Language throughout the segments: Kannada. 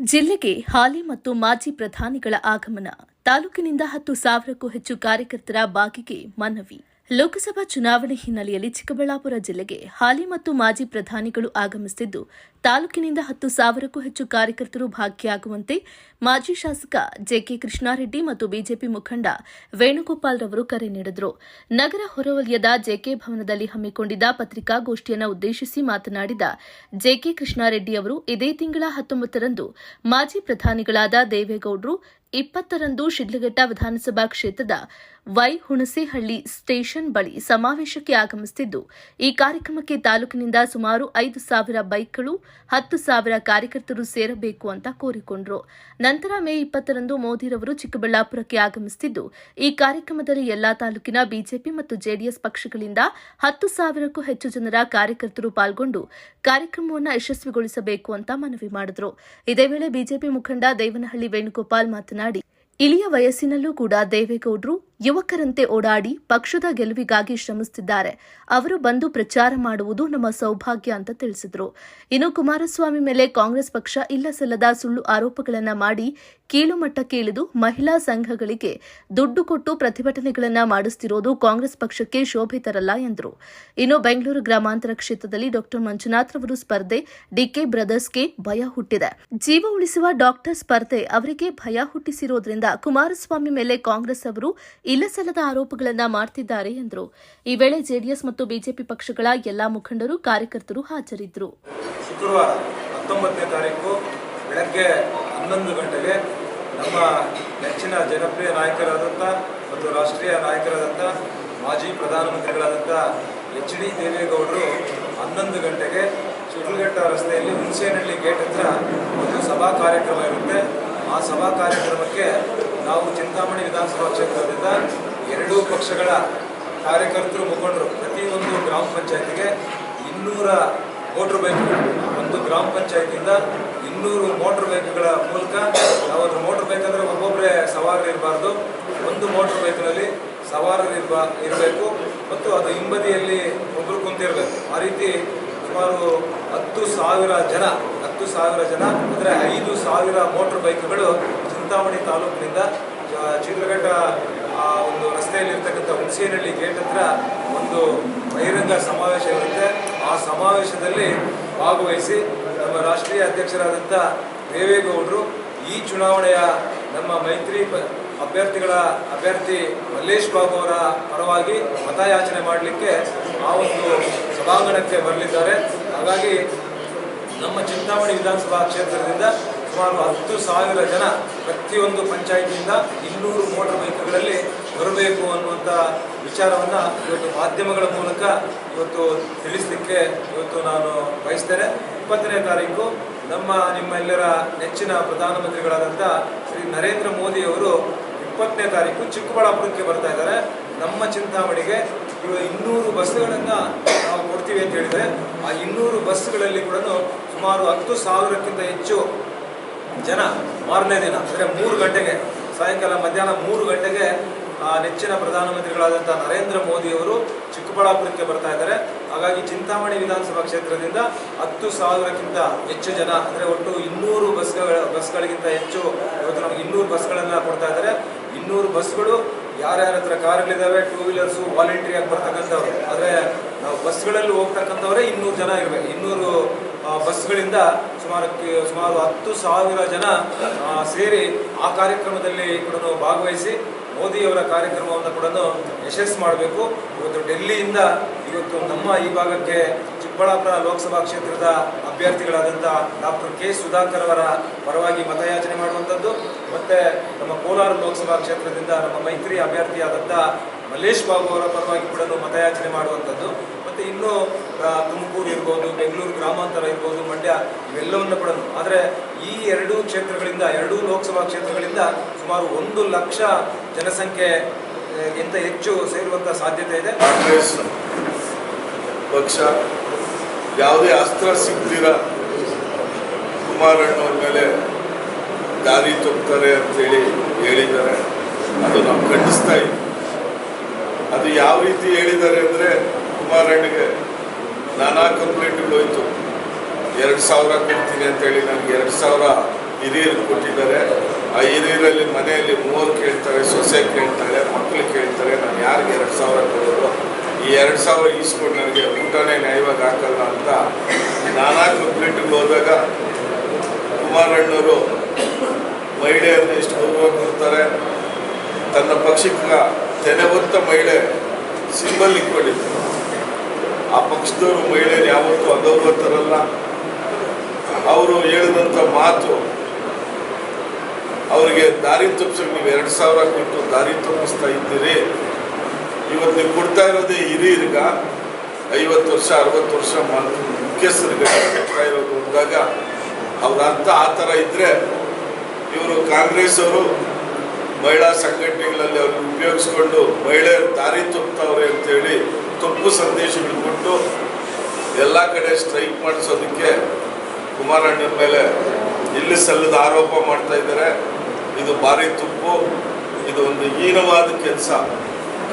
ಜಿಲ್ಲೆಗೆ ಹಾಲಿ ಮತ್ತು ಮಾಜಿ ಪ್ರಧಾನಿಗಳ ಆಗಮನ ತಾಲೂಕಿನಿಂದ ಹತ್ತು ಸಾವಿರಕ್ಕೂ ಹೆಚ್ಚು ಕಾರ್ಯಕರ್ತರ ಬಾಗಿಗೆ ಮನವಿ. ಲೋಕಸಭಾ ಚುನಾವಣೆ ಹಿನ್ನೆಲೆಯಲ್ಲಿ ಚಿಕ್ಕಬಳ್ಳಾಪುರ ಜಿಲ್ಲೆಗೆ ಹಾಲಿ ಮತ್ತು ಮಾಜಿ ಪ್ರಧಾನಿಗಳು ಆಗಮಿಸುತ್ತಿದ್ದು ತಾಲೂಕಿನಿಂದ ಹತ್ತು ಸಾವಿರಕ್ಕೂ ಹೆಚ್ಚು ಕಾರ್ಯಕರ್ತರು ಭಾಗಿಯಾಗುವಂತೆ ಮಾಜಿ ಶಾಸಕ ಜೆಕೆ ಕೃಷ್ಣಾರೆಡ್ಡಿ ಮತ್ತು ಬಿಜೆಪಿ ಮುಖಂಡ ವೇಣುಗೋಪಾಲ್ ರವರು ಕರೆ ನೀಡಿದರು. ನಗರ ಹೊರವಲಯದ ಜೆಕೆ ಭವನದಲ್ಲಿ ಹಮ್ಮಿಕೊಂಡಿದ್ದ ಪತ್ರಿಕಾಗೋಷ್ಠಿಯನ್ನು ಉದ್ದೇಶಿಸಿ ಮಾತನಾಡಿದ ಜೆಕೆ ಕೃಷ್ಣಾರೆಡ್ಡಿ ಅವರು, ಇದೇ ತಿಂಗಳ ಹತ್ತೊಂಬತ್ತರಂದು ಮಾಜಿ ಪ್ರಧಾನಿಗಳಾದ ದೇವೇಗೌಡರು, ಇಪ್ಪತ್ತರಂದು ಶಿಡ್ಲಘಟ್ಟ ವಿಧಾನಸಭಾ ಕ್ಷೇತ್ರದ ವೈ ಹುಣಸೇಹಳ್ಳಿ ಸ್ಟೇಷನ್ ಬಳಿ ಸಮಾವೇಶಕ್ಕೆ ಆಗಮಿಸುತ್ತಿದ್ದು ಈ ಕಾರ್ಯಕ್ರಮಕ್ಕೆ ತಾಲೂಕಿನಿಂದ ಸುಮಾರು ಐದು ಸಾವಿರ ಬೈಕ್ಗಳು, ಹತ್ತು ಸಾವಿರ ಕಾರ್ಯಕರ್ತರು ಸೇರಬೇಕು ಅಂತ ಕೋರಿಕೊಂಡರು. ನಂತರ ಮೇ ಇಪ್ಪತ್ತರಂದು ಮೋದಿರವರು ಚಿಕ್ಕಬಳ್ಳಾಪುರಕ್ಕೆ ಆಗಮಿಸುತ್ತಿದ್ದು ಈ ಕಾರ್ಯಕ್ರಮದಲ್ಲಿ ಎಲ್ಲಾ ತಾಲೂಕಿನ ಬಿಜೆಪಿ ಮತ್ತು ಜೆಡಿಎಸ್ ಪಕ್ಷಗಳಿಂದ ಹತ್ತು ಸಾವಿರಕ್ಕೂ ಹೆಚ್ಚು ಜನರ ಕಾರ್ಯಕರ್ತರು ಪಾಲ್ಗೊಂಡು ಕಾರ್ಯಕ್ರಮವನ್ನು ಯಶಸ್ವಿಗೊಳಿಸಬೇಕು ಅಂತ ಮನವಿ ಮಾಡಿದರು. ಇದೇ ವೇಳೆ ಬಿಜೆಪಿ ಮುಖಂಡ ದೇವನಹಳ್ಳಿ ವೇಣುಗೋಪಾಲ್ ಮಾತನಾಡಿ, ಇಳಿಯ ವಯಸ್ಸಿನಲ್ಲೂ ಕೂಡ ದೇವೇಗೌಡರು ಯುವಕರಂತೆ ಓಡಾಡಿ ಪಕ್ಷದ ಗೆಲುವಿಗಾಗಿ ಶ್ರಮಿಸುತ್ತಿದ್ದಾರೆ ಅವರು ಬಂದು ಪ್ರಚಾರ ಮಾಡುವುದು ನಮ್ಮ ಸೌಭಾಗ್ಯ ಅಂತ ತಿಳಿಸಿದರು. ಇನ್ನು ಕುಮಾರಸ್ವಾಮಿ ಮೇಲೆ ಕಾಂಗ್ರೆಸ್ ಪಕ್ಷ ಇಲ್ಲಸಲ್ಲದ ಸುಳ್ಳು ಆರೋಪಗಳನ್ನು ಮಾಡಿ ಕೀಳುಮಟ್ಟಕ್ಕೆ ಇಳಿದು ಮಹಿಳಾ ಸಂಘಗಳಿಗೆ ದುಡ್ಡು ಕೊಟ್ಟು ಪ್ರತಿಭಟನೆಗಳನ್ನು ಮಾಡಿಸುತ್ತಿರೋದು ಕಾಂಗ್ರೆಸ್ ಪಕ್ಷಕ್ಕೆ ಶೋಭೆ ತರಲ್ಲ ಎಂದರು. ಇನ್ನು ಬೆಂಗಳೂರು ಗ್ರಾಮಾಂತರ ಕ್ಷೇತ್ರದಲ್ಲಿ ಡಾಕ್ಟರ್ ಮಂಜುನಾಥ್ ಅವರು ಸ್ಪರ್ಧೆ, ಡಿಕೆ ಬ್ರದರ್ಸ್ಗೆ ಭಯ ಹುಟ್ಟಿದೆ. ಜೀವ ಉಳಿಸುವ ಡಾಕ್ಟರ್ ಸ್ಪರ್ಧೆ ಅವರಿಗೆ ಭಯ ಹುಟ್ಟಿಸಿರೋದ್ರಿಂದ ಕುಮಾರಸ್ವಾಮಿ ಮೇಲೆ ಕಾಂಗ್ರೆಸ್ ಅವರು ಇಲ್ಲಸಲ್ಲದ ಆರೋಪಗಳನ್ನ ಮಾಡ್ತಿದ್ದಾರೆ ಎಂದರು. ಈ ವೇಳೆ ಜೆಡಿಎಸ್ ಮತ್ತು ಬಿಜೆಪಿ ಪಕ್ಷಗಳ ಎಲ್ಲಾ ಮುಖಂಡರು, ಕಾರ್ಯಕರ್ತರು ಹಾಜರಿದ್ದರು. ಶುಕ್ರವಾರ ಹತ್ತೊಂಬತ್ತನೇ ತಾರೀಕು ಬೆಳಗ್ಗೆ ಹನ್ನೊಂದು ಗಂಟೆಗೆ ನಮ್ಮ ನೆಚ್ಚಿನ ಜನಪ್ರಿಯ ನಾಯಕರಾದಂಥ ಮತ್ತು ರಾಷ್ಟ್ರೀಯ ನಾಯಕರಾದಂಥ ಮಾಜಿ ಪ್ರಧಾನಮಂತ್ರಿಗಳಾದಂಥ ಎಚ್ ಡಿ ದೇವೇಗೌಡರು ಹನ್ನೊಂದು ಗಂಟೆಗೆ ಸುರುಘಟ್ಟ ರಸ್ತೆಯಲ್ಲಿ ಹುಣಸೇನಹಳ್ಳಿ ಗೇಟ್ ಹತ್ರ ಒಂದು ಸಭಾ ಕಾರ್ಯಕ್ರಮ ಇರುತ್ತೆ. ಆ ಸಭಾ ಕಾರ್ಯಕ್ರಮಕ್ಕೆ ನಾವು ಚಿಂತಾಮಣಿ ವಿಧಾನಸಭಾ ಕ್ಷೇತ್ರದಿಂದ ಎರಡೂ ಪಕ್ಷಗಳ ಕಾರ್ಯಕರ್ತರು ಮುಖಂಡರು ಪ್ರತಿಯೊಂದು ಗ್ರಾಮ ಪಂಚಾಯತಿಗೆ ಇನ್ನೂರ ಮೋಟ್ರ್ ಬೈಕ್, ಒಂದು ಗ್ರಾಮ ಪಂಚಾಯತಿಯಿಂದ ಇನ್ನೂರು ಮೋಟ್ರ್ ಬೈಕ್ಗಳ ಮೂಲಕ ನಾವು ಒಂದು ಮೋಟ್ರ್ ಬೈಕ್ ಅಂದರೆ ಒಬ್ಬೊಬ್ಬರೇ ಸವಾರರು ಇರಬಾರ್ದು. ಒಂದು ಮೋಟ್ರ್ ಬೈಕ್ನಲ್ಲಿ ಸವಾರರು ಇರ್ಬ, ಇರಬೇಕು ಮತ್ತು ಅದು ಹಿಂಬದಿಯಲ್ಲಿ ಒಬ್ಬರು ಕುಂತಿರಬೇಕು. ಆ ರೀತಿ ಸುಮಾರು ಹತ್ತು ಸಾವಿರ ಜನ, ಹತ್ತು ಸಾವಿರ ಜನ ಅಂದರೆ ಐದು ಸಾವಿರ ಮೋಟ್ರ್ ಬೈಕ್ಗಳು ಚಿಂತಾಮಣಿ ತಾಲೂಕಿನಿಂದ ಚಿತ್ರಘಟ್ಟ ಒಂದು ರಸ್ತೆಯಲ್ಲಿ ಇರ್ತಕ್ಕಂಥ ಹುಣಸೇನಹಳ್ಳಿ ಗೇಟ್ ಹತ್ರ ಒಂದು ಬಹಿರಂಗ ಸಮಾವೇಶ ಇರುತ್ತೆ. ಆ ಸಮಾವೇಶದಲ್ಲಿ ಭಾಗವಹಿಸಿ ನಮ್ಮ ರಾಷ್ಟ್ರೀಯ ಅಧ್ಯಕ್ಷರಾದಂಥ ದೇವೇಗೌಡರು ಈ ಚುನಾವಣೆಯ ನಮ್ಮ ಮೈತ್ರಿ ಅಭ್ಯರ್ಥಿಗಳ ಅಭ್ಯರ್ಥಿ ಮಲ್ಲೇಶ್ ಬಾಬು ಅವರ ಪರವಾಗಿ ಮತಯಾಚನೆ ಮಾಡಲಿಕ್ಕೆ ಆ ಒಂದು ಸಭಾಂಗಣಕ್ಕೆ ಬರಲಿದ್ದಾರೆ. ಹಾಗಾಗಿ ನಮ್ಮ ಚಿಂತಾಮಣಿ ವಿಧಾನಸಭಾ ಕ್ಷೇತ್ರದಿಂದ ಸುಮಾರು ಹತ್ತು ಸಾವಿರ ಜನ ಪ್ರತಿಯೊಂದು ಪಂಚಾಯಿತಿಯಿಂದ ಇನ್ನೂರು ಮೋಟರ್ ಬೈಕ್ಗಳಲ್ಲಿ ಬರಬೇಕು ಅನ್ನುವಂಥ ವಿಚಾರವನ್ನು ಇವತ್ತು ಮಾಧ್ಯಮಗಳ ಮೂಲಕ ಇವತ್ತು ತಿಳಿಸಲಿಕ್ಕೆ ಇವತ್ತು ನಾನು ಬಯಸ್ತೇನೆ. ಇಪ್ಪತ್ತನೇ ತಾರೀಕು ನಮ್ಮ ನಿಮ್ಮೆಲ್ಲರ ನೆಚ್ಚಿನ ಪ್ರಧಾನಮಂತ್ರಿಗಳಾದಂಥ ಶ್ರೀ ನರೇಂದ್ರ ಮೋದಿಯವರು ಇಪ್ಪತ್ತನೇ ತಾರೀಕು ಚಿಕ್ಕಬಳ್ಳಾಪುರಕ್ಕೆ ಬರ್ತಾ ಇದ್ದಾರೆ. ನಮ್ಮ ಚಿಂತಾಮಣಿಗೆ ಇನ್ನೂರು ಬಸ್ಗಳನ್ನು ನಾವು ಕೊಡ್ತೀವಿ ಅಂತ ಹೇಳಿದರೆ ಆ ಇನ್ನೂರು ಬಸ್ಗಳಲ್ಲಿ ಕೂಡ ಸುಮಾರು ಹತ್ತು ಸಾವಿರಕ್ಕಿಂತ ಹೆಚ್ಚು ಜನ ಮಾರನೇ ದಿನ, ಅಂದರೆ ಮೂರು ಗಂಟೆಗೆ, ಸಾಯಂಕಾಲ ಮಧ್ಯಾಹ್ನ ಮೂರು ಗಂಟೆಗೆ ನೆಚ್ಚಿನ ಪ್ರಧಾನಮಂತ್ರಿಗಳಾದಂಥ ನರೇಂದ್ರ ಮೋದಿಯವರು ಚಿಕ್ಕಬಳ್ಳಾಪುರಕ್ಕೆ ಬರ್ತಾ ಇದ್ದಾರೆ. ಹಾಗಾಗಿ ಚಿಂತಾಮಣಿ ವಿಧಾನಸಭಾ ಕ್ಷೇತ್ರದಿಂದ ಹತ್ತು ಸಾವಿರಕ್ಕಿಂತ ಹೆಚ್ಚು ಜನ, ಅಂದರೆ ಒಟ್ಟು ಇನ್ನೂರು ಬಸ್ಗಳ, ಬಸ್ಗಳಿಗಿಂತ ಹೆಚ್ಚು, ಇವತ್ತು ನಮಗೆ ಇನ್ನೂರು ಬಸ್ಗಳನ್ನು ಕೊಡ್ತಾ ಇದ್ದಾರೆ. ಇನ್ನೂರು ಬಸ್ಗಳು ಯಾರ್ಯಾರ ಹತ್ರ ಕಾರ್ಗಳಿದ್ದಾವೆ ಟೂ ವೀಲರ್ಸು ವಾಲಂಟ್ರಿ ಆಗಿ ಬರ್ತಕ್ಕಂಥವ್ರು. ಆದರೆ ನಾವು ಬಸ್ಗಳಲ್ಲಿ ಹೋಗ್ತಕ್ಕಂಥವ್ರೆ ಇನ್ನೂರು ಜನ ಇರಬೇಕು ಇನ್ನೂರು ಬಸ್ಗಳಿಂದ ಸುಮಾರು ಸುಮಾರು ಹತ್ತು ಸಾವಿರ ಜನ ಸೇರಿ ಆ ಕಾರ್ಯಕ್ರಮದಲ್ಲಿ ಕೂಡ ಭಾಗವಹಿಸಿ ಮೋದಿಯವರ ಕಾರ್ಯಕ್ರಮವನ್ನು ಕೂಡ ಯಶಸ್ಸು ಮಾಡಬೇಕು. ಇವತ್ತು ಡೆಲ್ಲಿಯಿಂದ ಇವತ್ತು ನಮ್ಮ ಈ ಭಾಗಕ್ಕೆ ಚಿಕ್ಕಬಳ್ಳಾಪುರ ಲೋಕಸಭಾ ಕ್ಷೇತ್ರದ ಅಭ್ಯರ್ಥಿಗಳಾದಂಥ ಡಾಕ್ಟರ್ ಕೆ ಸುಧಾಕರ್ ಅವರ ಪರವಾಗಿ ಮತಯಾಚನೆ ಮಾಡುವಂಥದ್ದು. ಮತ್ತು ನಮ್ಮ ಕೋಲಾರ ಲೋಕಸಭಾ ಕ್ಷೇತ್ರದಿಂದ ನಮ್ಮ ಮೈತ್ರಿ ಅಭ್ಯರ್ಥಿಯಾದಂಥ ಮಲ್ಲೇಶ್ ಬಾಬು ಅವರ ಪರವಾಗಿ ಕೂಡ ಮತಯಾಚನೆ ಮಾಡುವಂಥದ್ದು. ಮತ್ತು ಇನ್ನೂ ತುಮಕೂರು ಇರ್ಬೋದು, ಬೆಂಗಳೂರು ಗ್ರಾಮಾಂತರ ಇರ್ಬೋದು, ಮಂಡ್ಯ, ಇವೆಲ್ಲವನ್ನು ಕೂಡ ಆದರೆ ಈ ಎರಡೂ ಕ್ಷೇತ್ರಗಳಿಂದ, ಎರಡೂ ಲೋಕಸಭಾ ಕ್ಷೇತ್ರಗಳಿಂದ ಸುಮಾರು ಒಂದು ಲಕ್ಷ ಜನಸಂಖ್ಯೆ ಗಿಂತ ಹೆಚ್ಚು ಸೇರುವಂಥ ಸಾಧ್ಯತೆ ಇದೆ. ಕಾಂಗ್ರೆಸ್ ಪಕ್ಷ ಯಾವುದೇ ಅಸ್ತ್ರ ಸಿಗ್ದಿರ ಕುಮಾರಣ್ಣವ್ರ ಮೇಲೆ ದಾರಿ ತೋಗ್ತಾರೆ ಅಂತೇಳಿ ಹೇಳಿದ್ದಾರೆ. ಅದು ನಾವು ಖಂಡಿಸ್ತಾ ಇದ್ದೀವಿ. ಅದು ಯಾವ ರೀತಿ ಹೇಳಿದ್ದಾರೆ ಅಂದರೆ ಕುಮಾರಣ್ಣಗೆ ನಾನಾ ಕಂಪ್ಲೇಂಟ್ಗಳು ಹೋಯ್ತು. ಎರಡು ಸಾವಿರ ಕೊಡ್ತೀನಿ ಅಂತೇಳಿ ನನಗೆ ಎರಡು ಸಾವಿರ ಹಿರಿಯರು ಕೊಟ್ಟಿದ್ದಾರೆ. ಆ ಹಿರಿಯರಲ್ಲಿ ಮನೆಯಲ್ಲಿ ಮೂವರು ಕೇಳ್ತಾರೆ, ಸೊಸೆ ಕೇಳ್ತಾರೆ ಮಕ್ಕಳು ಕೇಳ್ತಾರೆ, ನಾನು ಯಾರಿಗೆ ಎರಡು ಸಾವಿರ ಕೊಡೋದು? ಈ ಎರಡು ಸಾವಿರ ಈಸ್ಕೊಂಡು ನನಗೆ ಊಟನೇ ನ್ಯಾಯವಾಗಿ ಹಾಕಲ್ಲ ಅಂತ ನಾನಾ ಕಂಪ್ಲೇಂಟ್ಗೆ ಹೋದಾಗ ಕುಮಾರಣ್ಣವರು ಮಹಿಳೆಯರನ್ನ ಇಷ್ಟು ಗೌರವ ಕೊಡ್ತಾರೆ. ತನ್ನ ಪಕ್ಷಕ್ಕೆ ತೆನೆ ಹೊತ್ತ ಮಹಿಳೆ ಸಿಂಬಲ್ ಇಟ್ಕೊಂಡಿದ್ರು ಆ ಪಕ್ಷದವರು ಮಹಿಳೆಯರು ಯಾವತ್ತೂ ಅಗೌರವತರಲ್ಲ ಅವರು ಹೇಳಿದಂಥ ಮಾತು, ಅವರಿಗೆ ದಾರಿ ತಪ್ಪಿಸಕ್ಕೆ ನೀವು ಎರಡು ಸಾವಿರ ಕೊಟ್ಟು ದಾರಿ ತಪ್ಪಿಸ್ತಾ ಇದ್ದೀರಿ. ಇವತ್ತು ನೀವು ಕೊಡ್ತಾ ಇರೋದೇ ಹಿರಿಯರ್ಗ ಐವತ್ತು ವರ್ಷ, ಅರವತ್ತು ವರ್ಷ ಮಾತು ಮುಖ್ಯಸ್ಥರಿಗೆ ಕೊಡ್ತಾ ಇರೋದು ಅಂದಾಗ ಅವ್ರ ಅರ್ಥ ಆ ಥರ ಇದ್ದರೆ ಇವರು ಕಾಂಗ್ರೆಸ್ ಅವರು ಮಹಿಳಾ ಸಂಘಟನೆಗಳಲ್ಲಿ ಅವ್ರಿಗೆ ಉಪಯೋಗಿಸ್ಕೊಂಡು ಮಹಿಳೆಯರು ದಾರಿ ತಪ್ಪುತ್ತವ್ರೆ ಅಂತೇಳಿ ತಪ್ಪು ಸಂದೇಶಗಳು ಕೊಟ್ಟು ಎಲ್ಲ ಕಡೆ ಸ್ಟ್ರೈಕ್ ಮಾಡಿಸೋದಕ್ಕೆ ಕುಮಾರಣ್ಣನ ಮೇಲೆ ಇಲ್ಲಿ ಸಲ್ಲದ ಆರೋಪ ಮಾಡ್ತಾ ಇದ್ದಾರೆ. ಇದು ಭಾರಿ ತುಪ್ಪು ಇದು ಒಂದು ಹೀನವಾದ ಕೆಲಸ.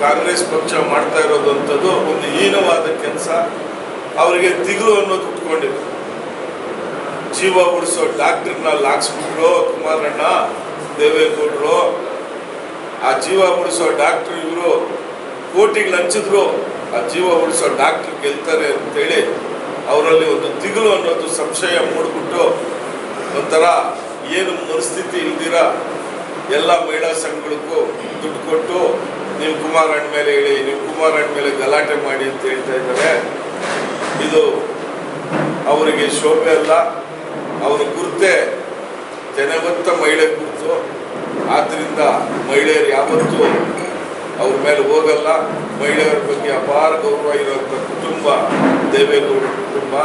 ಕಾಂಗ್ರೆಸ್ ಪಕ್ಷ ಮಾಡ್ತಾ ಇರೋದಂಥದ್ದು ಒಂದು ಹೀನವಾದ ಕೆಲಸ. ಅವರಿಗೆ ದಿಗಿಲು ಅನ್ನೋದು ಉಟ್ಕೊಂಡಿದೆ ಜೀವ ಉಳಿಸೋ ಡಾಕ್ಟರ್ನ ಲಾಕ್ಸ್ಬಿಟ್ರು ಕುಮಾರಣ್ಣ, ದೇವೇಗೌಡರು. ಆ ಜೀವ ಉಳಿಸೋ ಡಾಕ್ಟ್ರು ಇವರು ಕೋಟಿಗೆ ಹಂಚಿದ್ರು ಆ ಜೀವ ಉಳಿಸೋ ಡಾಕ್ಟರ್ ಗೆಲ್ತಾರೆ ಅಂತೇಳಿ ಅವರಲ್ಲಿ ಒಂದು ದಿಗಿಲು ಅನ್ನೋದು ಸಂಶಯ ಮೂಡಿಬಿಟ್ಟು ಒಂಥರ ಏನು ಮನಸ್ಥಿತಿ ಇಲ್ದಿರ ಎಲ್ಲ ಮಹಿಳಾ ಸಂಘಗಳಿಗೂ ದುಡ್ಡು ಕೊಟ್ಟು ನೀವು ಅಣ್ಣ ಮೇಲೆ ಹೇಳಿ, ನೀವು ಅಣ್ಣ ಮೇಲೆ ಗಲಾಟೆ ಮಾಡಿ ಅಂತ ಹೇಳ್ತಾ ಇದ್ದಾರೆ. ಇದು ಅವರಿಗೆ ಶೋಭೆ ಅಲ್ಲ, ಅವರ ಗುರುತೆ ಜನವತ್ತ ಮಹಿಳೆ ಗುರುತು. ಆದ್ದರಿಂದ ಮಹಿಳೆಯರು ಯಾವತ್ತೂ ಅವ್ರ ಮೇಲೆ ಹೋಗಲ್ಲ. ಮಹಿಳೆಯರ ಬಗ್ಗೆ ಅಪಾರ ಗೌರವ ಇರುವಂಥ ಕುಟುಂಬ ದೇವೇಗೌಡ ಕುಟುಂಬ.